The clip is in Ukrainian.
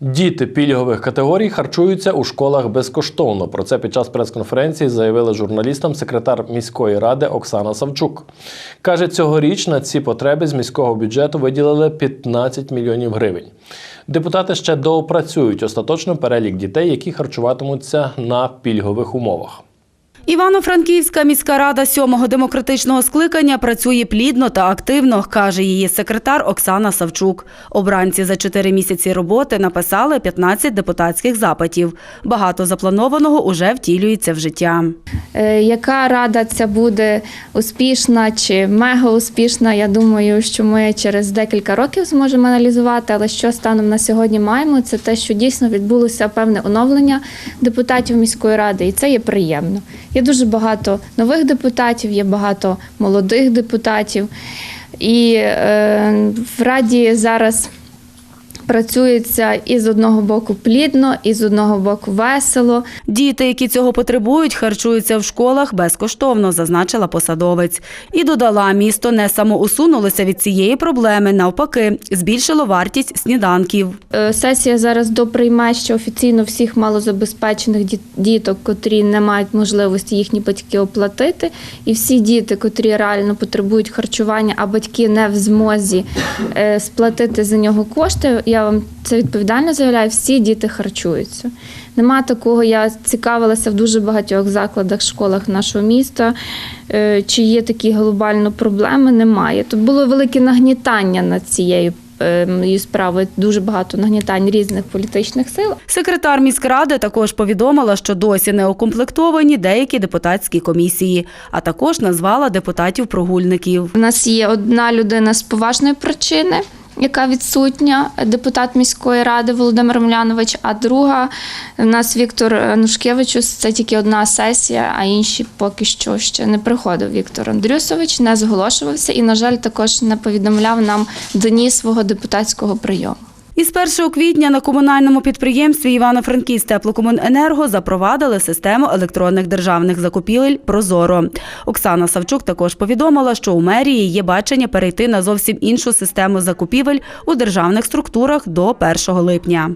Діти пільгових категорій харчуються у школах безкоштовно. Про це під час прес-конференції заявила журналістам секретар міської ради Оксана Савчук. Каже, цьогоріч на ці потреби з міського бюджету виділили 15 мільйонів гривень. Депутати ще доопрацюють остаточно перелік дітей, які харчуватимуться на пільгових умовах. Івано-Франківська міська рада сьомого демократичного скликання працює плідно та активно, каже її секретар Оксана Савчук. Обранці за чотири місяці роботи написали 15 депутатських запитів. Багато запланованого уже втілюється в життя. Е, Яка рада ця буде успішна чи мега успішна? Я думаю, що ми через декілька років зможемо аналізувати. Але що станом на сьогодні маємо, це те, що дійсно відбулося певне оновлення депутатів міської ради, і це є приємно. Є дуже багато нових депутатів, є багато молодих депутатів. І е, в раді зараз працюється і з одного боку плідно, і з одного боку весело. Діти, які цього потребують, харчуються в школах безкоштовно, зазначила посадовець. І додала, місто не самоусунулося від цієї проблеми, навпаки, збільшило вартість сніданків. Е, Сесія зараз доприйме ще офіційно всіх малозабезпечених діт- діток, котрі не мають можливості їхні батьки оплатити. І всі діти, котрі реально потребують харчування, а батьки не в змозі е, сплатити за нього кошти. Я вам це відповідально заявляю, всі діти харчуються. Нема такого, я цікавилася в дуже багатьох закладах, школах нашого міста. е, Чи є такі глобально проблеми? Немає. Тут було велике нагнітання над цією її справою, дуже багато нагнітань різних політичних сил. Секретар міськради також повідомила, що досі не укомплектовані деякі депутатські комісії, а також назвала депутатів-прогульників. У нас є одна людина з поважної причини. Яка відсутня депутат міської ради Володимир Млянович, а друга у нас Віктор Нушкевичус. Це тільки одна сесія, а інші поки що ще не приходив. Віктор Андрюсович не зголошувався і, на жаль, також не повідомляв нам дні свого депутатського прийому. Із 1 квітня на комунальному підприємстві Івано-Франківськ теплокомуненерго запровадили систему електронних державних закупівель Прозоро. Оксана Савчук також повідомила, що у мерії є бачення перейти на зовсім іншу систему закупівель у державних структурах до 1 липня.